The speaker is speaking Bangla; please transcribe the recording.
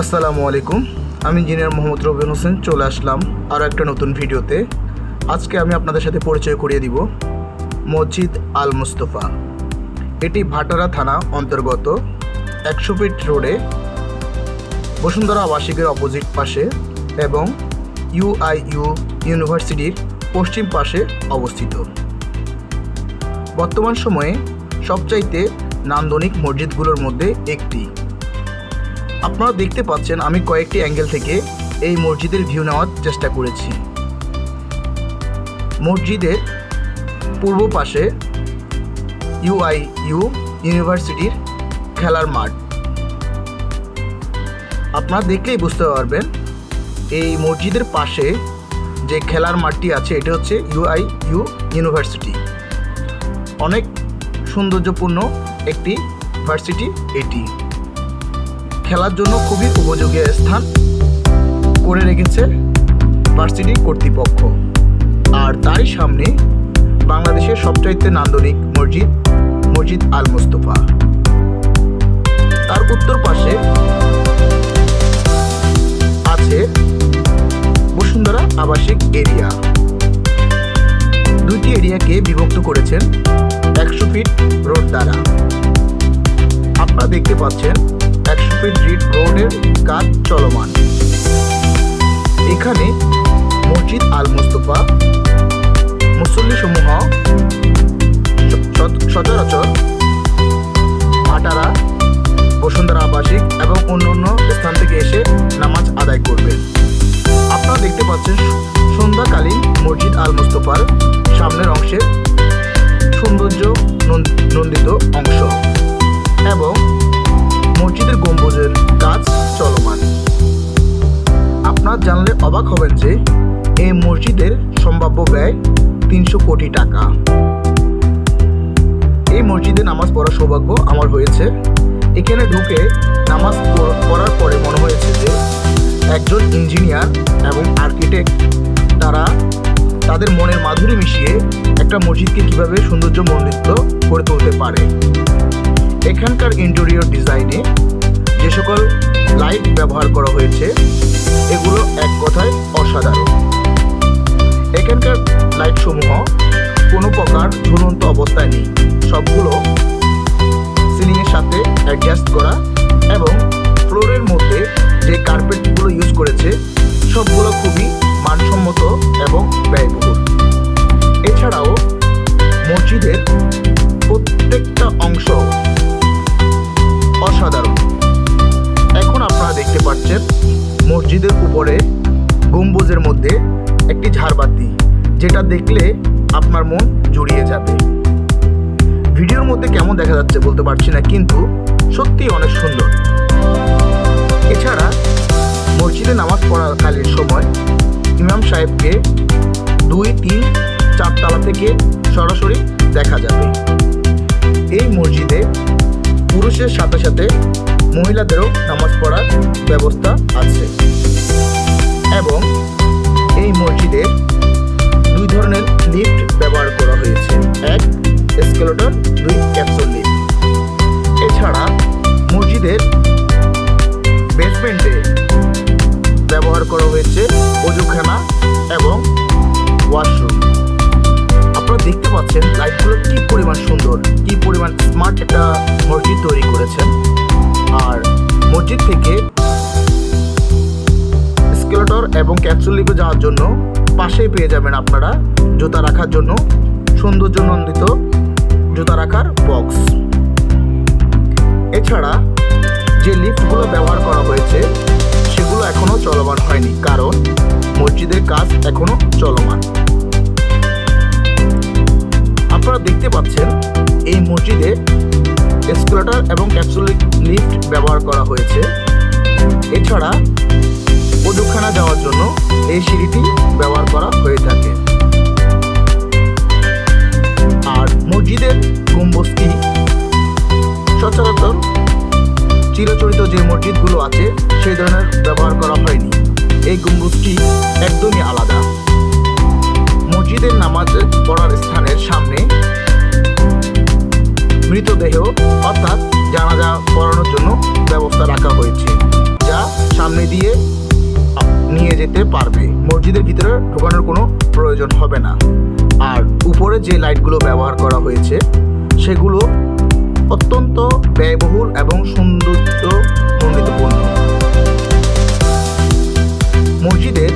আসসালামু আলাইকুম। আমি ইঞ্জিনিয়ার মোহাম্মদ রবিন হোসেন, চলে আসলাম আরও একটা নতুন ভিডিওতে। আজকে আমি আপনাদের সাথে পরিচয় করিয়ে দিব মসজিদ আল মুস্তফা। এটি ভাটারা থানা অন্তর্গত একশো ফিট রোডে বসুন্ধরা আবাসিকের অপোজিট পাশে এবং ইউআইইউ ইউনিভার্সিটির পশ্চিম পাশে অবস্থিত। বর্তমান সময়ে সবচাইতে নান্দনিক মসজিদগুলোর মধ্যে একটি। আপনারা দেখতে পাচ্ছেন আমি কয়েকটি অ্যাঙ্গেল থেকে এই মসজিদের ভিউ নেওয়ার চেষ্টা করেছি। মসজিদের পূর্ব পাশে ইউআই ইউ ইউনিভার্সিটির খেলার মাঠ। আপনারা দেখলেই বুঝতে পারবেন, এই মসজিদের পাশে যে খেলার মাঠটি আছে, এটা হচ্ছে ইউআই ইউ ইউনিভার্সিটি। অনেক সৌন্দর্যপূর্ণ একটি ভার্সিটি এটি। খেলার জন্য খুবই উপযোগী স্থান করে রেখেছে ভার্সিটি কর্তৃপক্ষ। আর তারই সামনে বাংলাদেশের সবচাইতে নান্দনিক মসজিদ মসজিদ আল মুস্তফা। তার উত্তর পাশে আছে বসুন্ধরা আবাসিক এরিয়া। দুইটি এরিয়াকে বিভক্ত করেছেন একশো ফিট রোড দ্বারা। আপনারা দেখতে পাচ্ছেন একশো ফিট রিড রোডের কাজ চলমান। এখানে মসজিদ আল মুস্তফা মুসল্লি সমূহ সচরাচর, ভাটারা, বসুন্ধরা আবাসিক এবং অন্য অন্য স্থান থেকে এসে নামাজ আদায় করবেন। আপনারা দেখতে পাচ্ছেন সন্ধ্যাকালীন মসজিদ আল মুস্তফার সামনের অংশের অবাক হবেন যে এই মসজিদের সম্ভাব্য ব্যয় তিনশো কোটি টাকা। এই মসজিদে নামাজ পড়ার সৌভাগ্য আমার হয়েছে। এখানে ঢুকে নামাজ পড়ার পরে মনে হয়েছে যে একজন ইঞ্জিনিয়ার এবং আর্কিটেক্ট তারা তাদের মনের মাধুরী মিশিয়ে একটা মসজিদকে কীভাবে সৌন্দর্যমণ্ডিত করে তুলতে পারে। এখানকার ইন্টেরিয়র ডিজাইনে যে সকল লাইট ব্যবহার করা হয়েছে। এগুলো এক কথায় অসাধারণ। এখানকার লাইটসমূহ কোনো প্রকার ঝুলন্ত অবস্থায় নেই। সবগুলো সিলিংয়ের সাথে অ্যাডজাস্ট করা এবং ঝাড়বাতি যেটা দেখলে আপনার মন জড়িয়ে যাবে। ভিডিওর মধ্যে কেমন দেখা যাচ্ছে বলতে পারছি না, কিন্তু সত্যি অনেক সুন্দর। এছাড়া মসজিদে নামাজ পড়াকালীন সময় ইমাম সাহেবকে দুই, তিন চারতলা থেকে সরাসরি দেখা যাবে। এই মসজিদে পুরুষের সাথে সাথে মহিলাদেরও নামাজ পড়ার ব্যবস্থা আছে। এবং এই মসজিদে দুই ধরনের লিফট ব্যবহার করা হয়েছে। এক স্কেলেটর দুই ক্যাপসুল লিফট এছাড়া মসজিদের বেসমেন্টে ব্যবহার করা হয়েছে অজুখানা এবং ওয়াশরুম আপনারা দেখতে পাচ্ছেন লাইটগুলো কি পরিমাণ সুন্দর, কি পরিমাণ স্মার্ট একটা মসজিদ তৈরি করেছেন। আর মসজিদ থেকে এবং ক্যাপসুল লিপে যাওয়ার জন্য পাশেই পেয়ে যাবেন আপনারা জুতা রাখার জন্য সৌন্দর্যনন্দিত জুতা রাখার বক্স। এছাড়া যে লিফটগুলো ব্যবহার করা হয়েছে, সেগুলো এখনও চলমান হয়নি, কারণ মসজিদের কাজ এখনও চলমান। আপনারা দেখতে পাচ্ছেন, এই মসজিদে এসকুলেটর এবং ক্যাপসুলিক লিফট ব্যবহার করা হয়েছে। এছাড়া অজুখানা যাওয়ার জন্য এই সিঁড়িটি ব্যবহার করা হয়ে থাকে। আর মসজিদের গম্বুজটি সচরাচর চিরচরিত যে মসজিদগুলো আছে সেই ধরনের ব্যবহার করা হয়নি। এই গম্বুজটি একদমই আলাদা। মসজিদের নামাজ পড়ার স্থানের সামনে মৃতদেহ, অর্থাৎ জানাজা পড়ানোর জন্য ব্যবস্থা রাখা হয়েছে, যা নিয়ে যেতে পারবে। মসজিদের ভিতরে ঢোকানোর কোনো প্রয়োজন হবে না। আর উপরে যে লাইটগুলো ব্যবহার করা হয়েছে, সেগুলো অত্যন্ত ব্যয়বহুল এবং সৌন্দর্য মণ্ডিতপূর্ণ মসজিদের